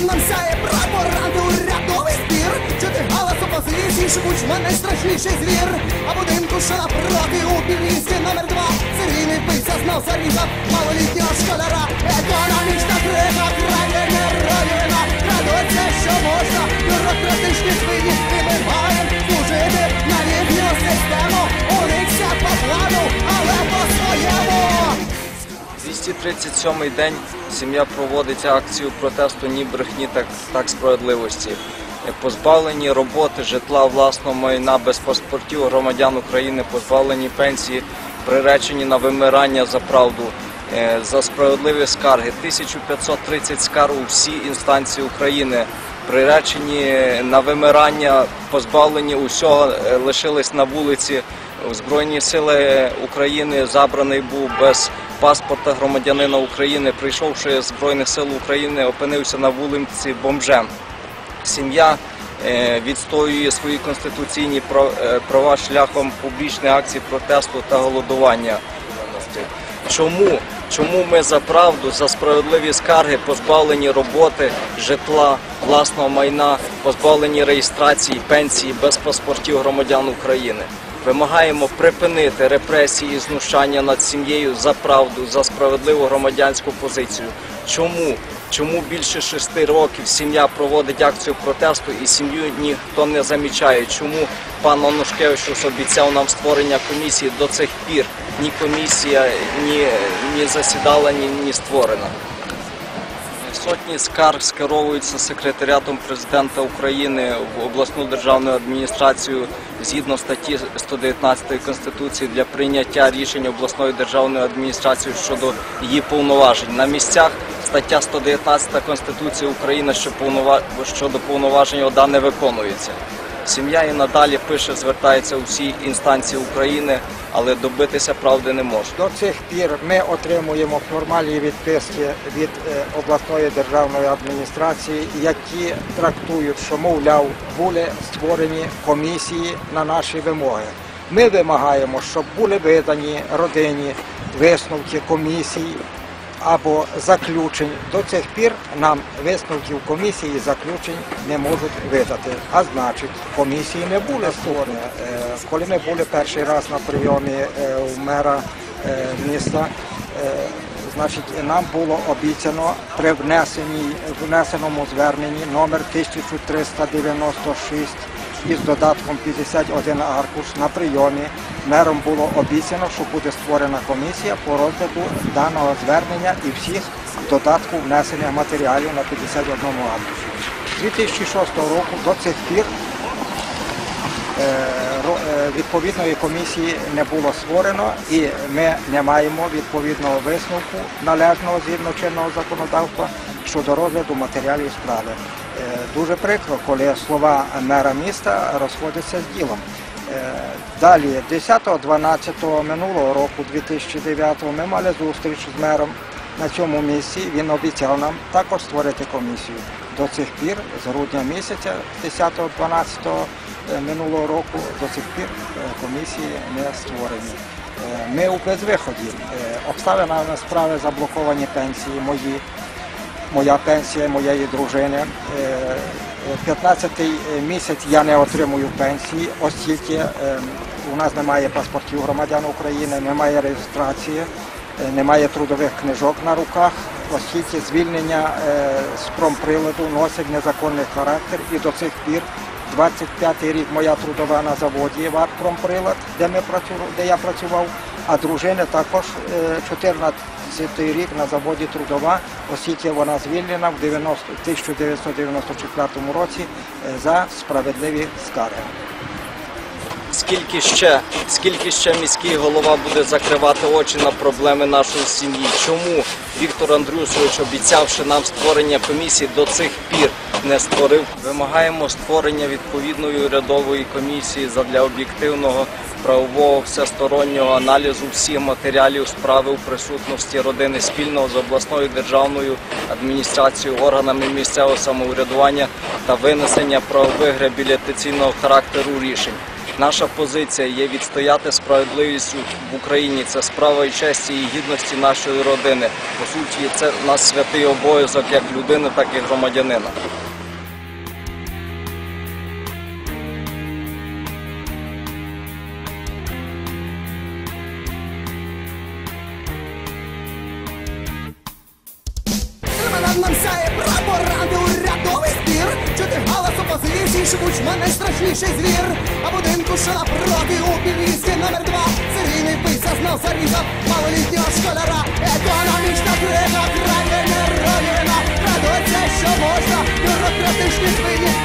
нам сяє прапор, урядовий спір. Чути галас опозиції, шибуч мене найстрашніший звір. А будинку, що напроти у Білінській номер два. 237-й день сім'я проводить акцію протесту ні брехні, так, так справедливості. Е, Позбавлені роботи, житла, власного майна без паспортів громадян України, позбавлені пенсії, приречені на вимирання за правду, е, за справедливі скарги. 1530 скарг у всі інстанції України. Приречені на вимирання, позбавлені усього, е, лишились на вулиці. Збройні сили України забраний був без паспорта громадянина України, прийшовши з Збройних сил України, опинився на вулиці бомжем. Сім'я е, відстоює свої конституційні е, права шляхом публічної акції протесту та голодування. Чому? Чому ми за правду, за справедливі скарги, позбавлені роботи, житла, власного майна, позбавлені реєстрації, пенсії без паспортів громадян України? Вимагаємо припинити репресії і знущання над сім'єю за правду, за справедливу громадянську позицію. Чому? Чому більше шести років сім'я проводить акцію протесту і сім'ю ніхто не замічає? Чому пан Онушкевич обіцяв нам створення комісії до цих пір? Ні комісія, ні, ні засідала, ні, ні створена. Сотні скарг скеровуються секретаріатом президента України в обласну державну адміністрацію згідно статті 119 Конституції для прийняття рішень обласної державної адміністрації щодо її повноважень. На місцях стаття 119 Конституції України що повнова- щодо повноважень ОДА не виконується. Сім'я і надалі пише, звертається у всі інстанції України, але добитися правди не може. До цих пір ми отримуємо формальні відписки від е, обласної державної адміністрації, які трактують, що, мовляв, були створені комісії на наші вимоги. Ми вимагаємо, щоб були видані родині висновки комісій або заключень. До цих пір нам висновків комісії заключень не можуть видати. А значить, комісії не були створені. Е, Коли ми були перший раз на прийомі е, у мера е, міста, значить, нам було обіцяно при внесенні, внесеному зверненні номер 1396 із додатком 51 аркуш на прийомі мером було обіцяно, що буде створена комісія по розгляду даного звернення і всіх додатку внесених матеріалів на 51 аркуші. З 2006 року до цих пір е, е, відповідної комісії не було створено і ми не маємо відповідного висновку належного згідно чинного законодавства щодо розгляду матеріалів справи. Е, Дуже прикро, коли слова мера міста розходяться з ділом. Е, Далі, 10-12 минулого року, 2009 ми мали зустріч з мером на цьому місці. Він обіцяв нам також створити комісію. До цих пір, з грудня місяця, 10-12 минулого року, до цих пір е, комісії не створені. Е, Ми у безвиході. Е, Обставинами справи заблоковані пенсії мої моя пенсія моєї дружини. Е, 15-й місяць я не отримую пенсії, оскільки е, у нас немає паспортів громадян України, немає реєстрації, е, немає трудових книжок на руках, оскільки звільнення е, з промприладу носить незаконний характер і до цих пір 25-й рік моя трудова на заводі «Вартпромприлад», де, ми працю- де я працював, а дружина також е, 14-й рік на заводі трудова, оскільки вона звільнена в 90 1994 році е, за справедливі скарги. Скільки ще, скільки ще міський голова буде закривати очі на проблеми нашої сім'ї? Чому Віктор Андрюсович, обіцявши нам створення комісії, до цих пір не створив? Вимагаємо створення відповідної урядової комісії задля об'єктивного правового всестороннього аналізу всіх матеріалів справи у присутності родини спільного з обласною державною адміністрацією, органами місцевого самоврядування та винесення правових реабілітаційного характеру рішень. Наша позиція є відстояти справедливість в Україні. Це справа і честі і гідності нашої родини. По суті, це у нас святий обов'язок як людини, так і громадянина. Нам сяє галас опозиції, шумучма найстрашніший звір. А будинку, що напроти у Білізькі номер два Серійний писар знав зарізав малолітнього школяра. Економічна крига, крайне неровіна радується, що можна, бюрократичні свині